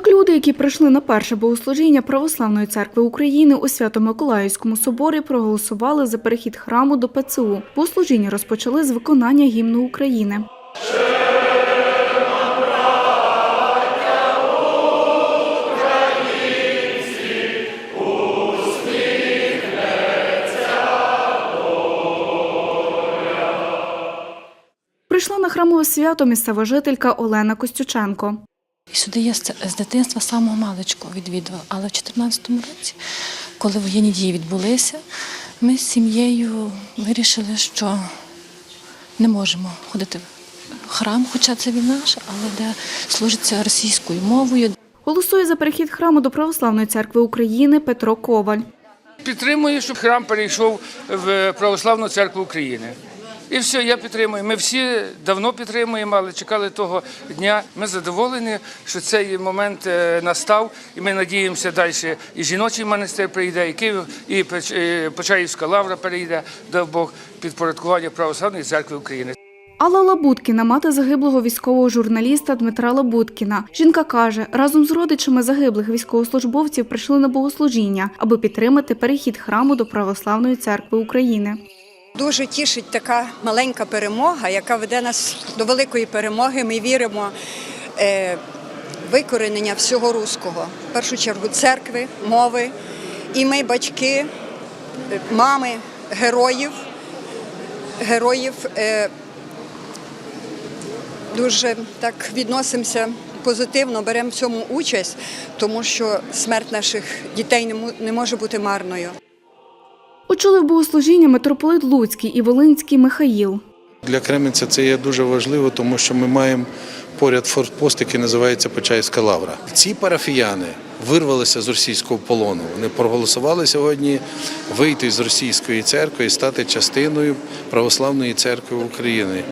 Так люди, які прийшли на перше богослужіння Православної церкви України у Свято-Миколаївському соборі, проголосували за перехід храму до ПЦУ. Богослужіння розпочали з виконання гімну України. Прийшла на храмове свято місцева жителька Олена Костюченко. І сюди я з дитинства самого маличку відвідувала. Але в 2014 році, коли воєнні дії відбулися, ми з сім'єю вирішили, що не можемо ходити в храм, хоча це він наш, але де служиться російською мовою. Голосує за перехід храму до Православної церкви України Петро Коваль. Підтримую, щоб храм перейшов в Православну церкву України. І все, я підтримую. Ми всі давно підтримуємо, але чекали того дня. Ми задоволені, що цей момент е, настав, і ми надіємося далі. І жіночий монастир прийде, і Київ, і Почаївська лавра перейде, дав Бог підпорядкування Православної церкви України. Алла Лабуткіна, мати загиблого військового журналіста Дмитра Лабуткіна. Жінка каже, разом з родичами загиблих військовослужбовців прийшли на богослужіння, аби підтримати перехід храму до Православної церкви України. Дуже тішить така маленька перемога, яка веде нас до великої перемоги. Ми віримо е, викоренення всього руського. В першу чергу церкви, мови. І ми, батьки, е, мами, героїв, героїв е, дуже так відносимося позитивно, беремо в цьому участь, тому що смерть наших дітей не може бути марною. Очолив богослужіння митрополит Луцький і Волинський Михаїл. Для Кременця це є дуже важливо, тому що ми маємо поряд форпост, який називається Почаївська лавра. Ці парафіяни вирвалися з російського полону. Вони проголосували сьогодні вийти з російської церкви і стати частиною православної церкви України.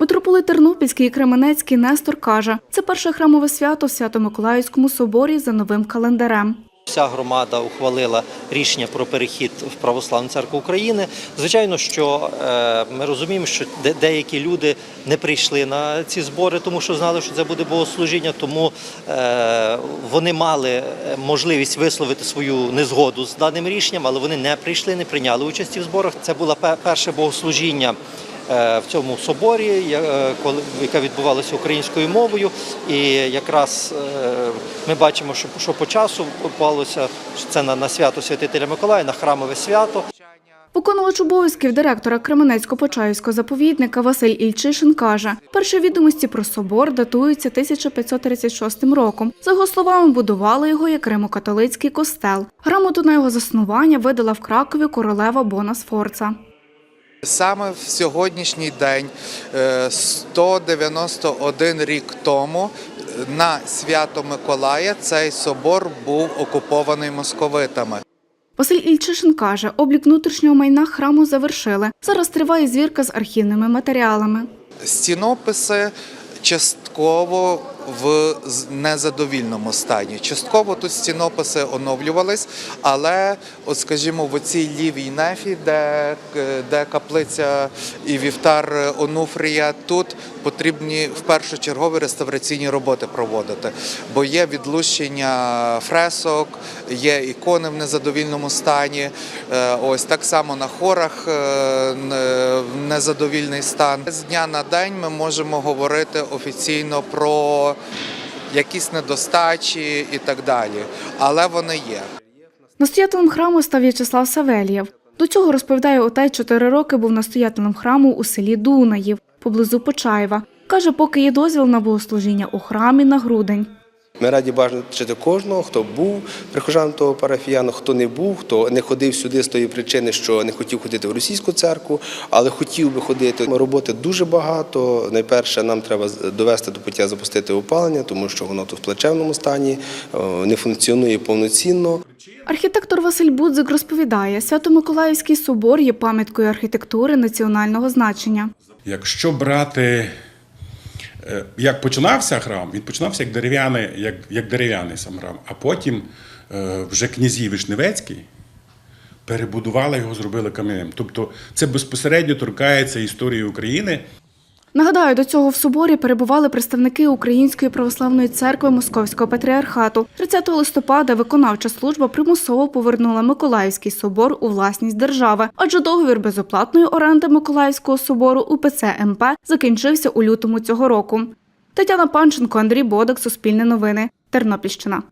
Митрополит Тернопільський і Кременецький Нестор каже, це перше храмове свято в Свято-Миколаївському соборі за новим календарем. Вся громада ухвалила рішення про перехід в Православну церкву України. Звичайно, що е, ми розуміємо, що де- деякі люди не прийшли на ці збори, тому що знали, що це буде богослужіння. Тому е, вони мали можливість висловити свою незгоду з даним рішенням, але вони не прийшли, не прийняли участі в зборах. Це було перше богослужіння. Е, В цьому соборі, е, коли- яке українською мовою, і якраз е, ми бачимо, що, по часу попалося це на свято Святителя Миколая, на храмове свято. Виконувач обов'язків директора Кременецько-Почаївського заповідника Василь Ільчишин каже, перші відомості про собор датуються 1536 роком. За його словами, будували його як римокатолицький костел. Грамоту на його заснування видала в Кракові королева Бона Сфорца. Саме в сьогоднішній день, е, 191 рік тому, е, на свято Миколая цей собор був окупований московитами. Василь Ільчишин каже, облік внутрішнього майна храму завершили. Зараз триває звірка з архівними матеріалами. Стінописи частково в незадовільному стані. Частково тут стінописи оновлювались, але, от скажімо, в оцій лівій нефі, де, де каплиця і вівтар Онуфрія, тут потрібні в першочергові реставраційні роботи проводити, бо є відлущення фресок, є ікони в незадовільному стані. Е, Ось так само на хорах е, в незадовільний стан. З дня на день ми можемо говорити офіційно про якісь недостачі і так далі, але вони є. Настоятелем храму став В'ячеслав Савельєв. До цього розповідає отець чотири роки був настоятелем храму у селі Дунаїв, поблизу Почаєва. Каже, поки є дозвіл на богослужіння у храмі на грудень. Ми раді бачити кожного, хто був прихожаном того парафіяну, хто не був, хто не ходив сюди з тої причини, що не хотів ходити в російську церкву, але хотів би ходити. Роботи дуже багато. Найперше, нам треба довести до пуття запустити опалення, тому що воно тут в плачевному стані, е, не функціонує повноцінно. Архітектор Василь Будзик розповідає, Свято-Миколаївський собор є пам'яткою архітектури національного значення. Якщо брати, як починався храм, він починався як дерев'яний, як, як дерев'яний сам храм, а потім е, вже князі Вишневецький перебудували його, зробили кам'яним. Тобто це безпосередньо торкається історії України. Нагадаю, до цього в соборі перебували представники Української православної церкви Московського патріархату. 30 листопада виконавча служба примусово повернула Миколаївський собор у власність держави, адже договір безоплатної оренди Миколаївського собору УПЦ МП закінчився у лютому цього року. Тетяна Панченко, Андрій Бодак, Суспільне новини, Тернопільщина.